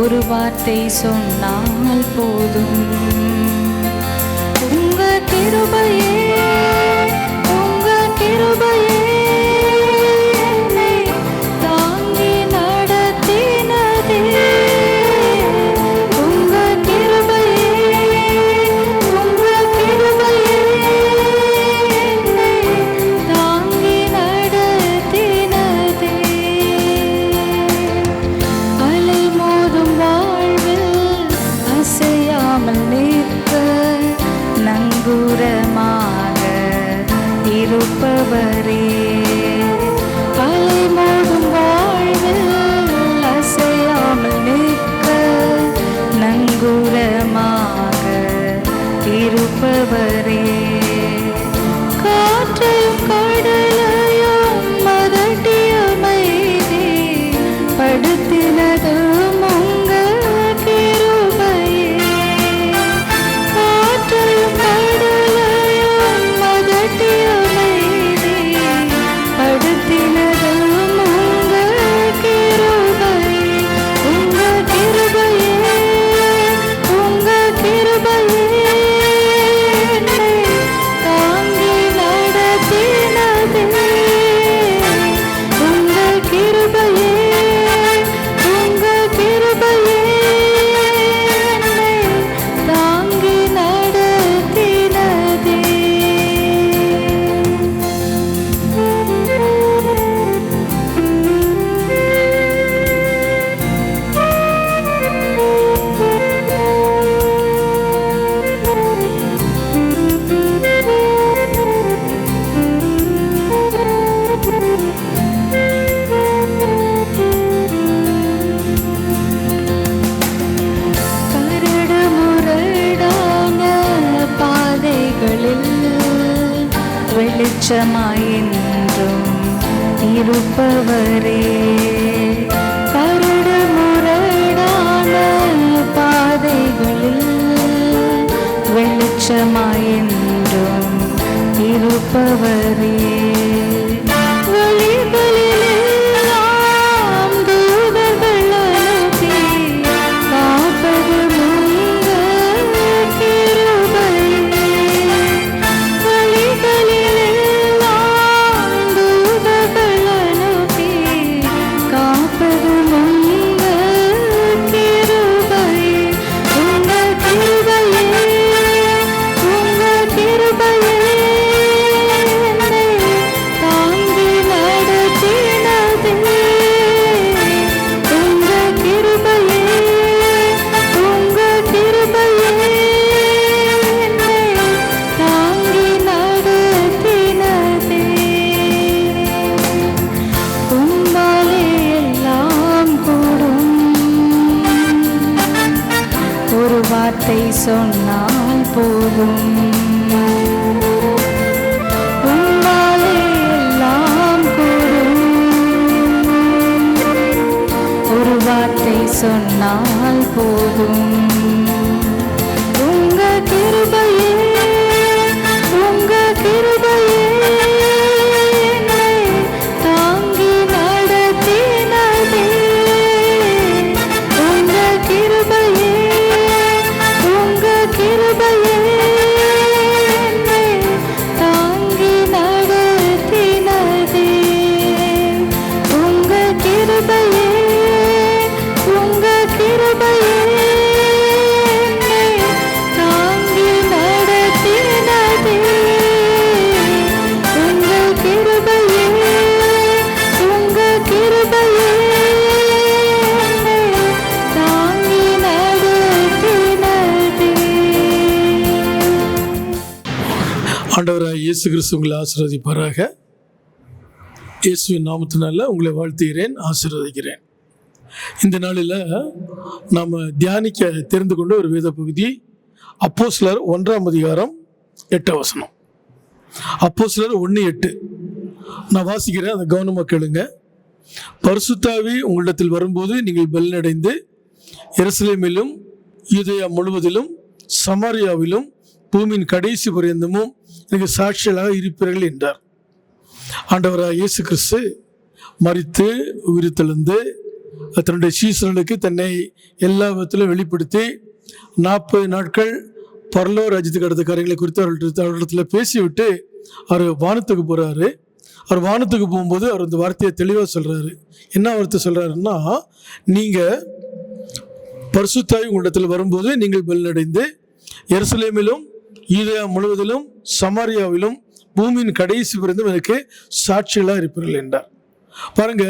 ஒரு வார்த்தை சொன்னால் போதும். உங்க கிருபையே வெளிச்சமாயின்றும் இருப்பவரே. கரடு முரடான பாதைகளில் வெளிச்சமாயின்றும் இருப்பவரே. சொன்னால் போதும். உம்மாலே எல்லாம் கூடும். ஒரு வார்த்தை சொன்னால் போதும். ஆண்டவராக இயேசு கிறிஸ்து உங்களை ஆசீர்வதிப்பாராக. இயேசுவின் நாமத்தினால உங்களை வாழ்த்துகிறேன் ஆசீர்வதிக்கிறேன். இந்த நாளில் நாம் தியானிக்க தெரிந்து கொண்ட ஒரு வேத பகுதி அப்போஸ்லர் ஒன்றாம் அதிகாரம் எட்டு வசனம். அப்போஸ்லர் ஒன்று எட்டு. நான் வாசிக்கிறேன் அதை கவனமாக கேளுங்க. பரிசுத்தாவி உங்களிடத்தில் வரும்போது நீங்கள் பலனடைந்து எருசலேமிலும் யூதயா முழுவதிலும் சமாரியாவிலும் பூமியின் கடைசி பரியந்தமும் எனக்கு சாட்சிகளாக இருப்பீர்கள் என்றார். ஆண்டவராக இயேசு கிறிஸ்து மறித்து உயிர்த்தெழுந்து தன்னுடைய சீசனுக்கு தன்னை எல்லா விதத்திலும் வெளிப்படுத்தி நாற்பது நாட்கள் பரலோ ராஜ்யத்துக்கு அடுத்த காரியங்களை குறித்து அவர்கள்ட்ட அவர்களிடத்தில் பேசிவிட்டு அவர் வானத்துக்கு போகிறாரு அவர் வானத்துக்கு போகும்போது அவர் இந்த வார்த்தையை தெளிவாக சொல்கிறாரு என்ன வார்த்தை சொல்கிறாருன்னா நீங்கள் பரிசுத்தாய் உங்களிடத்தில் வரும்போது நீங்கள் பலனடைந்து எருசலேமிலும் ஈதயா முழுவதிலும் சமாரியாவிலும் பூமியின் கடைசி பிறந்தும் எனக்கு சாட்சிகளாக இருப்பீர்கள் என்றார். பாருங்க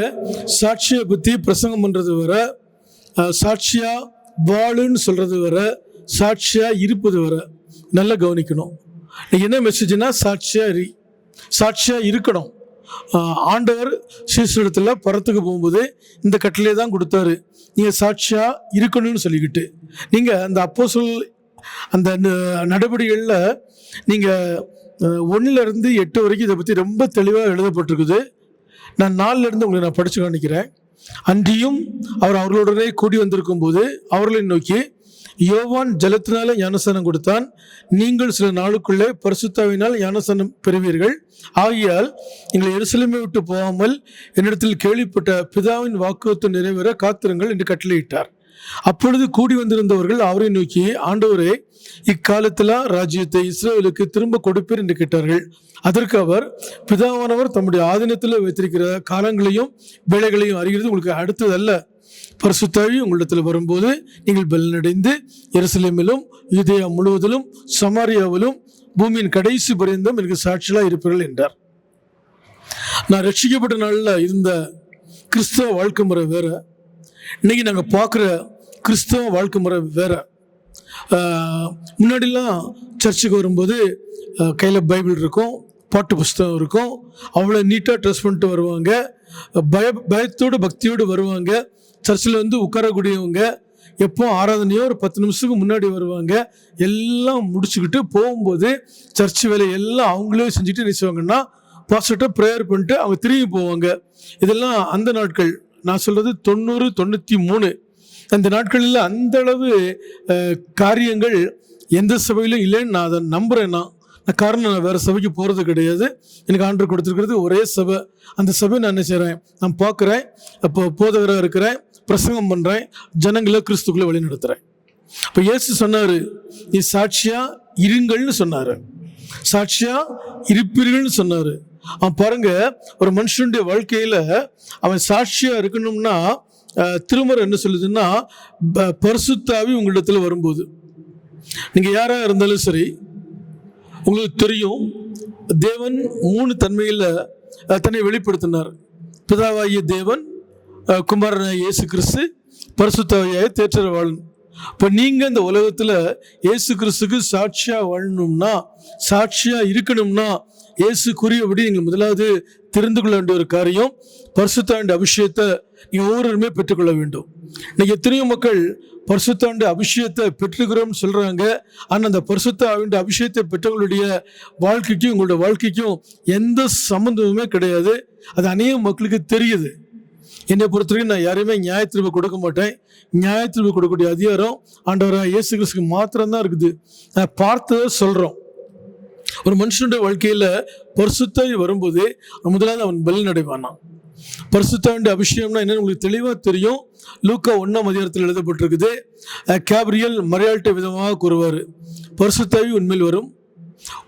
சாட்சியை பற்றி பிரசங்கம் பண்ணுறது வர சாட்சியா வாழுன்னு சொல்றது வர சாட்சியா இருப்பது வர நல்லா கவனிக்கணும். என்ன மெசேஜ்னா சாட்சியா இரு சாட்சியா இருக்கணும். ஆண்டவர் சீசரிடத்தில் பரத்துக்கு போகும்போது இந்த கட்டளையை தான் கொடுத்தாரு. நீங்கள் சாட்சியாக இருக்கணும்னு சொல்லிக்கிட்டு. நீங்கள் அந்த அப்போஸ்தல அந்த ந- நடவடிக்கைகளில் நீங்கள் ஒன்றுலேருந்து எட்டு வரைக்கும் இதை பற்றி ரொம்ப தெளிவாக எழுதப்பட்டிருக்குது. நான் நாலுலேருந்து இருந்து உங்களுக்கு நான் படிச்சு காணிக்கிறேன் அன்றியும் அவர் அவர்களுடனே கூடி வந்திருக்கும் போது அவர்களை நோக்கி யோவான் ஜலத்தினால ஞானசனம் கொடுத்தான். நீங்கள் சில நாளுக்குள்ளே பரிசுத்தாவினால் ஞானசனம் பெறுவீர்கள். ஆகையால் எங்களை எருசலேமை விட்டு போகாமல் என்னிடத்தில் கேள்விப்பட்ட பிதாவின் வாக்குவத்தை நிறைவேற காத்திருங்கள் என்று கட்டளையிட்டார். அப்பொழுது கூடி வந்திருந்தவர்கள் அவரை நோக்கி ஆண்டவரே இக்காலத்தில் ராஜ்யத்தை இஸ்ரேலுக்கு திரும்ப கொடுப்பீர் என்று கேட்டார்கள். அதற்கு அவர் பிதாவானவர் தம்முடைய ஆதீனத்தில் வைத்திருக்கிற காலங்களையும் வேலைகளையும் அறிகிறது உங்களுக்கு அடுத்ததல்ல. பரிசுத்தாவி உங்களிடத்தில் வரும்போது நீங்கள் பலனடைந்து எருசலேமிலும் யூதேயா முழுவதிலும் சமாரியாவிலும் பூமியின் கடைசி பரியந்தம் எனக்கு சாட்சியாக இருப்பீர்கள் என்றார். நான் ரட்சிக்கப்பட்ட நாளில் இருந்த கிறிஸ்தவ வாழ்க்கை முறை வேற. இன்னைக்கு நாங்கள் பார்க்குற கிறிஸ்தவ வாழ்க்கை முறை வேற. முன்னாடிலாம் சர்ச்சுக்கு வரும்போது கையில் பைபிள் இருக்கும் பாட்டு புஸ்தகம் இருக்கும். அவ்வளோ நீட்டாக ட்ரெஸ் பண்ணிட்டு வருவாங்க. பய பயத்தோடு பக்தியோடு வருவாங்க. சர்ச்சில் வந்து உட்காரக்கூடியவங்க எப்போ ஆராதனையோ ஒரு பத்து நிமிஷத்துக்கு முன்னாடி வருவாங்க. எல்லாம் முடிச்சுக்கிட்டு போகும்போது சர்ச் வேலை எல்லாம் அவங்களே செஞ்சுட்டு என்ன செய்வாங்கன்னா பாஸ்டர்கிட்ட ப்ரேயர் பண்ணிட்டு அவங்க திரும்பி போவாங்க. இதெல்லாம் அந்த நாட்கள். நான் சொல்கிறது தொண்ணூறு தொண்ணூற்றி மூணு. அந்த நாட்களில் அந்த அளவு காரியங்கள் எந்த சபையிலும் இல்லைன்னு நான் அதை நம்புகிறேன் நான் நான் காரணம் நான் வேறு சபைக்கு போகிறது கிடையாது. எனக்கு ஆண்டு கொடுத்துருக்கிறது ஒரே சபை. அந்த சபை நான் என்ன செய்கிறேன் நான் பார்க்குறேன். அப்போ போதகராக இருக்கிறேன். பிரசங்கம் பண்ணுறேன் ஜனங்களை கிறிஸ்துக்குள்ளே வழிநடத்துகிறேன் இப்போ இயேசு சொன்னார் நீ சாட்சியா இருங்கள்னு சொன்னார். சாட்சியா இருப்பீர்கள்னு சொன்னார். அவன் பாருங்க ஒரு மனுஷனுடைய வாழ்க்கையில் அவன் சாட்சியாக இருக்கணும்னா திருமறை என்ன சொல்லுதுன்னா ப- பரிசுத்தாவி உங்களிடத்தில் வரும்போது. நீங்கள் யாராக இருந்தாலும் சரி உங்களுக்கு தெரியும் தேவன் மூணு தன்மையில் தன்னை வெளிப்படுத்தினார். பிதாவாகிய தேவன் அஹ், இயேசு கிறிஸ்து பரிசுத்தாவியாய தேற்றரவாளன். இப்போ நீங்கள் இந்த உலகத்தில் இயேசு கிறிஸ்துக்கு சாட்சியாக வாழணும்னா சாட்சியாக இருக்கணும்னா இயேசு கூறியபடி நீங்கள் முதலாவது தெரிந்து கொள்ள வேண்டிய ஒரு காரியம் பரிசுத்தாண்டு அபிஷேகத்தை நீ ஒவ்வொருவருமே பெற்றுக்கொள்ள வேண்டும். இன்னைக்கு எத்தனையோ மக்கள் பரிசுத்தாண்டு அபிஷேகத்தை பெற்றுக்கிறோம்னு சொல்கிறாங்க ஆனால் அந்த பரிசுத்தாவின் அபிஷேகத்தை பெற்றவங்களுடைய வாழ்க்கைக்கும் உங்களுடைய வாழ்க்கைக்கும் எந்த சம்மந்தமுமே கிடையாது. அது அநேக மக்களுக்கு தெரியுது. என்னை பொறுத்தவரைக்கும் நான் யாரையுமே நியாயத்தீர்வு கொடுக்க மாட்டேன். நியாயத்தீர்வு கொடுக்கக்கூடிய அதிகாரம் ஆண்டவராக இயேசு கிறிஸ்துக்கு மாத்திரம்தான் இருக்குது. நான் பார்த்ததை சொல்கிறோம் ஒரு மனுஷனுடைய வாழ்க்கையில் பரிசுத்தாய் வரும்போது முதலாவது அவன் பலன் அடைவானான் பரிசுத்தாண்டு அபிஷேகம்னா என்னன்னு உங்களுக்கு தெளிவாக தெரியும். லூக்கா ஒன்றாம் அதிகாரத்தில் எழுதப்பட்டிருக்குது. கேப்ரியல் மறையாட்ட விதமாக கூறுவார். பரிசுத்தாவி உண்மையில் வரும்.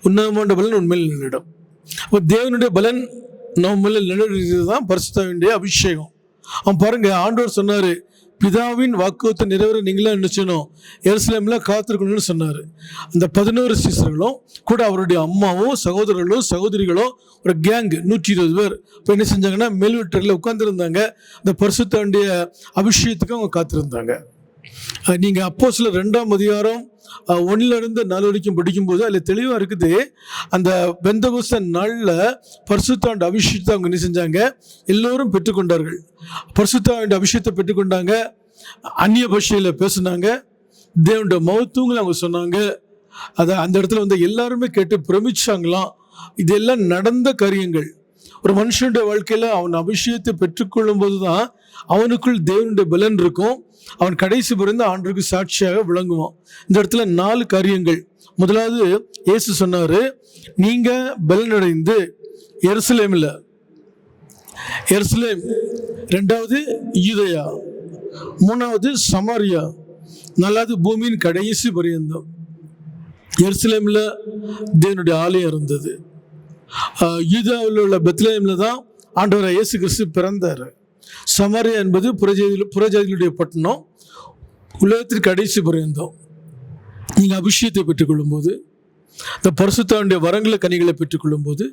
உன்னதமான பலன் உண்மையில் நின்றுடும். அப்போ தேவனுடைய பலன் நம்ம மேல நிலவுறது தான் பரிசுத்தாவினுடைய அபிஷேகம். அவன் பாருங்க ஆண்டவர் சொன்னார் பிதாவின் வாக்குவத்தை நிறைவேற நீங்களே என்ன செய்யணும்? எருசலேமில் காத்திருக்கணும்னு சொன்னார். அந்த பதினோரு சீசர்களும் கூட அவருடைய அம்மாவும் சகோதரர்களும் சகோதரிகளும் ஒரு கேங் நூற்றி இருபது பேர். இப்போ என்ன செஞ்சாங்கன்னா மேல்வீட்டரில் உட்காந்துருந்தாங்க அந்த பரிசுத்தாண்டிய அபிஷேகத்துக்கு அவங்க காத்திருந்தாங்க. நீங்கள் நீங்க அப்போ சில ரெண்டாம் அதிகாரம் அஹ் இருந்து நாலு வரைக்கும் படிக்கும்போது அதில் தெளிவாக இருக்குது. அந்த பெந்தகோஸ்த நாளில் பரிசுத்தாண்டு அபிஷேகத்தை அவங்க என்ன செஞ்சாங்க? எல்லோரும் பெற்றுக்கொண்டார்கள். பரிசுத்தாண்டு அபிஷேகத்தை பெற்றுக்கொண்டாங்க. அந்நிய பாஷையில் பேசுனாங்க. தேவனுடைய மௌத்தூங்களை அவங்க சொன்னாங்க. அதை அந்த இடத்துல வந்து எல்லாருமே கேட்டு பிரமிச்சாங்களாம். இதெல்லாம் நடந்த காரியங்கள். ஒரு மனுஷனுடைய வாழ்க்கையில் அவன் அபிஷேகத்தை பெற்றுக்கொள்ளும் போது தான் அவனுக்குள் தேவனுடைய பலன் இருக்கும். அவன் கடைசி பிறந்து ஆண்டுக்கு சாட்சியாக விளங்குவான். இந்த இடத்துல நாலு காரியங்கள். முதலாவது இயேசு சொன்னாரு நீங்க பலனடைந்து எருசலேமில் எருசலேம். ரெண்டாவது யூதயா. மூணாவது சமாரியா. நாலாவது பூமியின் கடைசி பரியந்தம். எருசலேமில் தேவனுடைய ஆலயம் இருந்தது. யூதாவில் உள்ள பெத்லேமில் தான் ஆண்டவர் இயேசு கிறிஸ்து பிறந்தார். சமாரியா என்பது புறஜாதி புறஜாதிகளுடைய பட்டணம். உலகத்திற்கு கடைசி பரியந்தம். நீங்கள் அபிஷேகத்தை பெற்றுக்கொள்ளும்போது இந்த பரிசுத்தாவுடைய வரங்களை கனிகளை பெற்றுக்கொள்ளும்போது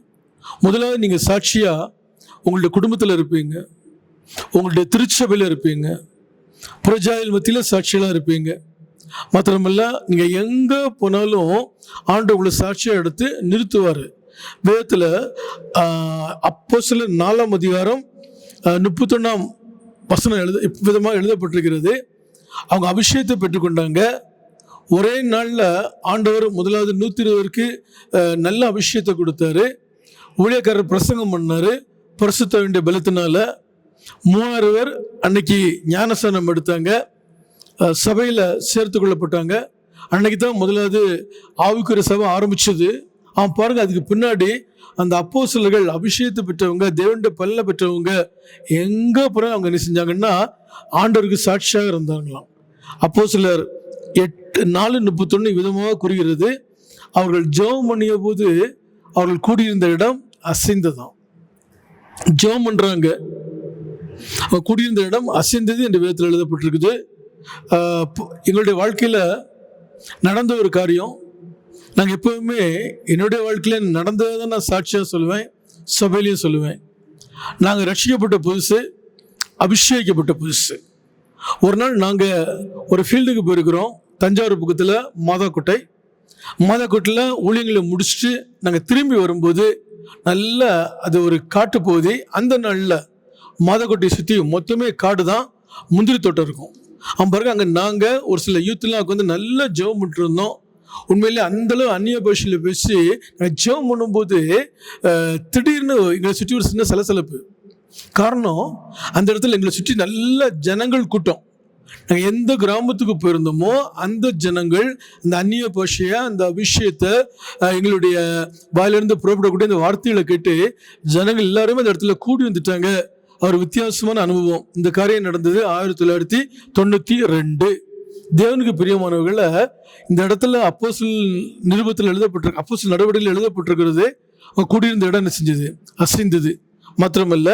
முதலாவது நீங்கள் சாட்சியாக உங்களுடைய குடும்பத்தில் இருப்பீங்க. உங்களுடைய திருச்சபையில் இருப்பீங்க. புறஜாதிகள் மத்தியில் சாட்சியெல்லாம் இருப்பீங்க. மாத்திரமல்ல நீங்கள் எங்கே போனாலும் ஆண்டு உங்களை சாட்சியாக எடுத்து நிறுத்துவார். வேதத்தில் அப்போ சில நாலாம் அதிகாரம் முப்பத்தொன்னாம் வசனம் எழுத விதமாக எழுதப்பட்டிருக்கிறது. அவங்க அபிஷேகத்தை பெற்றுக்கொண்டாங்க. ஒரே நாளில் ஆண்டவர் முதலாவது நூற்றி இருபதுக்கு நல்ல அபிஷேகத்தை கொடுத்தாரு. ஊழியக்காரர் பிரசங்கம் பண்ணார். பரிசுத்த வேண்டிய பலத்தினால மூவாயிரம் பேர் அன்னைக்கு ஞானஸ்தானம் எடுத்தாங்க. சபையில் சேர்த்து கொள்ளப்பட்டாங்க. அன்னைக்கு தான் முதலாவது ஆவிக்குரிய சபை ஆரம்பித்தது அவன் பாருங்க அதுக்கு பின்னாடி அந்த அப்போஸ்தலர்கள் அபிஷேகத்தை பெற்றவங்க தேவண்ட பல்ல பெற்றவங்க எங்கே போகிறாங்க அவங்க என்ன செஞ்சாங்கன்னா ஆண்டவருக்கு சாட்சியாக இருந்தாங்களாம். அப்போ சிலர் எட்டு நாலு முப்பத்தொன்று விதமாக கூறுகிறது. அவர்கள் ஜெபம் பண்ணிய போது அவர்கள் கூடியிருந்த இடம் அசைந்ததாம். ஜெபம் பண்ணுறாங்க கூடியிருந்த இடம் அசைந்தது என்ற விதத்தில் எழுதப்பட்டிருக்குது. எங்களுடைய வாழ்க்கையில் நடந்த ஒரு காரியம். நாங்கள் எப்போவுமே என்னுடைய வாழ்க்கையில் நடந்ததை தான் நான் சாட்சியாக சொல்லுவேன் சபையிலையும் சொல்லுவேன். நாங்கள் ரட்சிக்கப்பட்ட புதுசு அபிஷேகிக்கப்பட்ட புதுசு. ஒரு நாள் நாங்கள் ஒரு ஃபீல்டுக்கு போயிருக்கிறோம் தஞ்சாவூர் பக்கத்தில் மாதாக்கோட்டை. மாதாக்கோட்டையில் ஊழியங்களை முடிச்சுட்டு நாங்கள் திரும்பி வரும்போது நல்ல அது ஒரு காட்டு பகுதி. அந்த நாளில் மாதாக்கோட்டையை சுற்றி மொத்தமே காடு தான் முந்திரி தோட்டம் இருக்கும். அவன் பாருங்க அங்கே நாங்கள் ஒரு சில யூத்லாம் வந்து நல்லா ஜெபம் பண்ணிட்டு இருந்தோம். உண்மையிலே அந்தளவு அந்நிய பாஷையில் பேசி நாங்கள் ஜெபம் பண்ணும்போது திடீர்னு எங்களை சுற்றி ஒரு சின்ன சலசலப்பு. காரணம் அந்த இடத்துல எங்களை சுற்றி நல்ல ஜனங்கள் கூட்டம். நாங்கள் எந்த கிராமத்துக்கு போயிருந்தோமோ அந்த ஜனங்கள் அந்த அந்நிய பாஷையை அந்த அபிஷேகத்தை எங்களுடைய வாயிலிருந்து புறப்படக்கூடிய அந்த வார்த்தைகளை கேட்டு ஜனங்கள் எல்லாருமே அந்த இடத்துல கூடி வந்துட்டாங்க. ஒரு வித்தியாசமான அனுபவம். இந்த காரியம் நடந்தது ஆயிரத்தி தொள்ளாயிரத்தி தொண்ணூற்றி ரெண்டு. தேவனுக்கு பிரியமானவர்களை இந்த இடத்துல அப்போசில் நிருபத்தில் எழுதப்பட்டிருக்கு அப்போசில் நடவடிக்கையில் எழுதப்பட்டிருக்கிறது அவங்க கூடியிருந்த இடம் என்ன செஞ்சது? அசைந்தது. மாத்திரமல்ல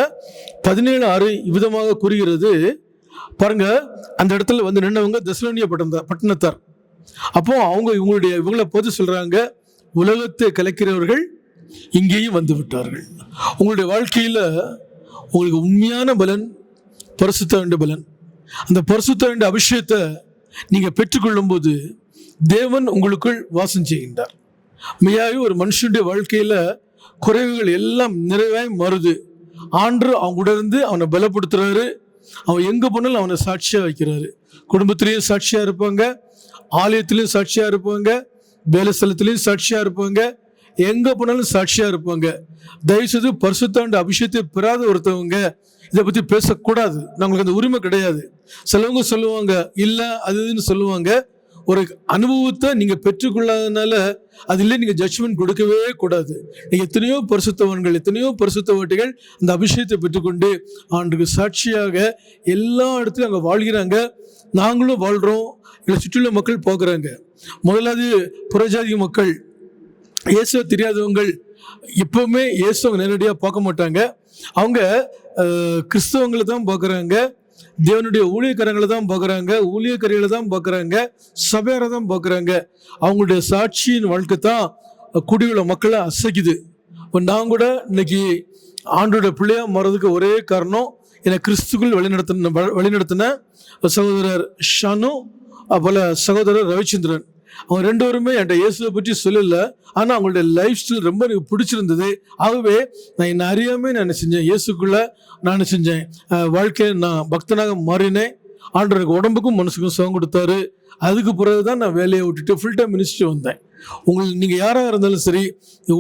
பதினேழு ஆறு விதமாக கூறுகிறது. பாருங்க அந்த இடத்துல வந்து நின்னவங்க தசலோனிய பட்டம் பட்டணத்தார். அப்போ அவங்க இவங்களுடைய இவங்கள போது சொல்றாங்க உலகத்தை கலைக்கிறவர்கள் இங்கேயும் வந்து விட்டார்கள். உங்களுடைய வாழ்க்கையில் உங்களுக்கு உண்மையான பலன் பரிசுத்த வேண்டிய பலன். அந்த பரிசுத்த வேண்டிய அபிஷேகத்தை நீங்கள் பெற்றுக்கொள்ளும் போது தேவன் உங்களுக்குள் வாசம் செய்கின்றார். மெய்யாகவே ஒரு மனுஷனுடைய வாழ்க்கையில் குறைவுகள் எல்லாம் நிறைவாய் மாறுது. ஆண்டு அவங்கூட இருந்து அவனை பலப்படுத்துறாரு. அவன் எங்கே போனாலும் அவனை சாட்சியாக வைக்கிறாரு. குடும்பத்திலையும் சாட்சியாக இருப்பாங்க. ஆலயத்திலையும் சாட்சியாக இருப்பாங்க. வேலை ஸ்தலத்திலையும் சாட்சியாக இருப்பாங்க. எங்கே போனாலும் சாட்சியாக இருப்பாங்க. தயவுசெய்து பரிசுத்தாண்டு அபிஷேகத்தை பெறாத ஒருத்தவங்க இதை பற்றி பேசக்கூடாது. நம்மளுக்கு அந்த உரிமை கிடையாது. சிலவங்க சொல்லுவாங்க இல்லை அது இதுன்னு சொல்லுவாங்க. ஒரு அனுபவத்தை நீங்கள் பெற்றுக்கொள்ளாதனால அதில் நீங்கள் ஜட்ஜ்மெண்ட் கொடுக்கவே கூடாது. நீங்கள் எத்தனையோ பரிசுத்தவன்கள் எத்தனையோ பரிசுத்தவட்டிகள் அந்த அபிஷேகத்தை பெற்றுக்கொண்டு ஆண்டுக்கு சாட்சியாக எல்லா இடத்துலையும் அங்கே வாழ்கிறாங்க. நாங்களும் வாழ்கிறோம் எங்களை சுற்றியுள்ள மக்கள் போகிறாங்க முதலாவது புறஜாதி மக்கள். இயேசுவை தெரியாதவங்கள் எப்பவுமே அவங்க நேரடியாக பார்க்க மாட்டாங்க. அவங்க கிறிஸ்தவங்களை தான் பார்க்குறாங்க. தேவனுடைய ஊழியக்காரங்களை தான் பார்க்குறாங்க. ஊழியக்காரிகளை தான் பார்க்குறாங்க. சபையாரை தான் பார்க்குறாங்க. அவங்களுடைய சாட்சியின் வாழ்க்கை தான் குடியுள்ள மக்களை அசைக்குது. இப்போ நான் கூட இன்னைக்கு ஆண்டோட பிள்ளையா மாறதுக்கு ஒரே காரணம் என்னை கிறிஸ்துக்குள் வழிநடத்தின வழிநடத்தின சகோதரர் ஷானு அப்போல சகோதரர் ரவிச்சந்திரன். அவங்க ரெண்டு பேருமே என்கிட்ட இயேசுவை பற்றி சொல்லலை. ஆனால் அவங்களுடைய லைஃப் ஸ்டைல் ரொம்ப எனக்கு பிடிச்சிருந்தது. ஆகவே நான் என்னை அறியாமல் நான் செஞ்சேன்? இயேசுக்குள்ள நான் செஞ்சேன்? வாழ்க்கையை நான் பக்தனாக மாறினேன். ஆண்டவருக்கு உடம்புக்கும் மனசுக்கும் சுகம் கொடுத்தாரு. அதுக்கு பிறகு தான் நான் வேலையை விட்டுட்டு ஃபுல் டைம் மினிஸ்ட்ரி வந்தேன். உங்களுக்கு நீங்கள் யாராக இருந்தாலும் சரி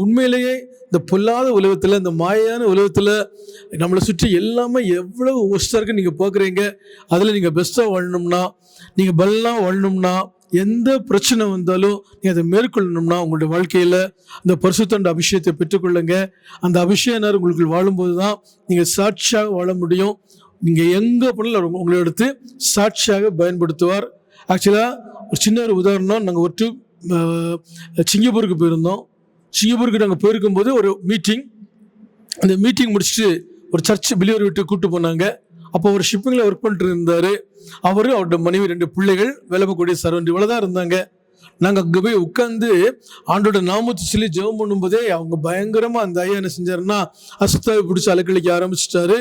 உண்மையிலேயே இந்த பொல்லாத உலகத்தில் இந்த மாயான உலகத்தில் நம்மளை சுற்றி எல்லாமே எவ்வளவு ஒஸ்டாக இருக்குன்னு நீங்கள் பார்க்குறீங்க. அதில் நீங்கள் பெஸ்ட்டாக வாழணும்னா நீங்கள் பல்லாம் வாழணும்னா எந்த பிரச்சனை வந்தாலும் நீங்கள் அதை மேற்கொள்ளணும்னா உங்களுடைய வாழ்க்கையில் அந்த பரிசுத்தண்ட அபிஷேகத்தை பெற்றுக்கொள்ளுங்க. அந்த அபிஷேகனர் உங்களுக்கு வாழும்போது தான் நீங்கள் சாட்சியாக வாழ முடியும். நீங்கள் எங்கே போனாலும் உங்களை எடுத்து சாட்சியாக பயன்படுத்துவார். ஆக்சுவலாக ஒரு சின்ன ஒரு உதாரணம் நாங்கள் ஒரு சிங்கப்பூருக்கு போயிருந்தோம். சிங்கப்பூருக்கு நாங்கள் போயிருக்கும்போது ஒரு மீட்டிங் அந்த மீட்டிங் முடிச்சுட்டு ஒரு சர்ச் பிலிவர் விட்டு கூப்பிட்டு போனாங்க. அப்போ ஒரு ஷிப்பிங்கில் ஒர்க் பண்ணிட்டு இருந்தார் அவர் அவரோட மனைவி ரெண்டு பிள்ளைகள் வேலை பார்க்கக்கூடிய சர்வெண்ட் இவ்வளோ தான் இருந்தாங்க. நாங்கள் அங்கே போய் உட்காந்து ஆண்டோட நாமத்து சொல்லி ஜெபம் பண்ணும்போதே அவங்க பயங்கரமாக அந்த ஐயா என்ன செஞ்சாருன்னா அசுத்தாவை பிடிச்சி அலக்கழிக்க ஆரம்பிச்சிட்டாரு.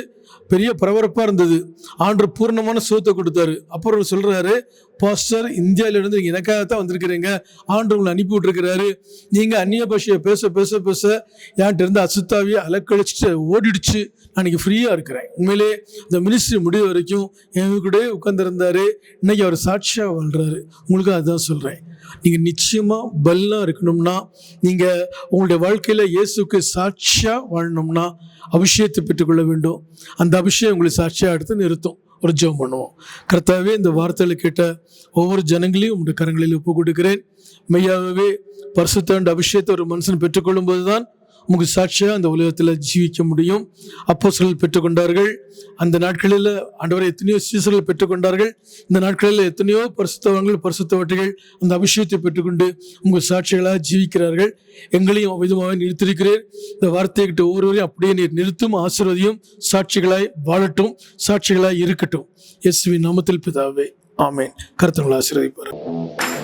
பெரிய பரபரப்பாக இருந்தது. ஆண்டு பூர்ணமான சுகத்தை கொடுத்தாரு. அப்புறம் சொல்கிறாரு பாஸ்டர் இந்தியாவிலிருந்து நீங்கள் எனக்காக தான் வந்திருக்கிறீங்க. ஆண்டு உங்களை அனுப்பி விட்டுருக்கிறாரு. நீங்கள் அந்நிய பாஷையை பேச பேச பேச என்கிட்ட இருந்து அசுத்தாவியை அலக்கழிச்சிட்டு ஓடிடுச்சு. நான் இன்னைக்கு ஃப்ரீயாக இருக்கிறேன். உண்மையிலே இந்த மினிஸ்ட்ரி முடிவு வரைக்கும் என் கூட உட்காந்துருந்தாரு இன்னைக்கு அவர் சாட்சியாக வாழ்கிறாரு உங்களுக்கு அதுதான் சொல்கிறேன் நீங்கள் நிச்சயமாக பல்லாக இருக்கணும்னா நீங்கள் உங்களுடைய வாழ்க்கையில் இயேசுக்கு சாட்சியாக வாழணும்னா அபிஷேகத்தை பெற்றுக்கொள்ள வேண்டும். அந்த அபிஷேகம் உங்களை சாட்சியாக எடுத்து நிறுத்தும். ஒரு ஜெபம் பண்ணுவோம். கர்த்தாவே இந்த வார்த்தைகளை கேட்ட ஒவ்வொரு ஜனங்களையும் உங்களுடைய கரங்களில் ஒப்பு கொடுக்கிறேன் மெய்யாகவே பரிசுத்தாண்ட அபிஷேகத்தை ஒரு மனுஷன் பெற்றுக்கொள்ளும் போது தான் நமக்கு சாட்சியாக அந்த உலகத்தில் ஜீவிக்க முடியும். அப்போஸ்தலர்கள் பெற்றுக்கொண்டார்கள். அந்த நாட்களில் ஆண்டவரை எத்தனையோ சீசர்கள் பெற்றுக்கொண்டார்கள். இந்த நாட்களில் எத்தனையோ பரிசுத்தவங்கள் பரிசுத்தவற்றைகள் அந்த அபிஷேகத்தை பெற்றுக்கொண்டு உங்கள் சாட்சிகளாக ஜீவிக்கிறார்கள். எங்களையும் விதமாக நிறுத்திருக்கிறேன் இந்த வார்த்தைகிட்ட ஒவ்வொருவரையும் அப்படியே நீர் நிறுத்தும் ஆசீர்வதியும் சாட்சிகளாய் வாழட்டும் சாட்சிகளாய் இருக்கட்டும். இயேசுவின் நாமத்தில் பிதாவே ஆமேன். கருத்தங்களை ஆசீர்வதிப்பார்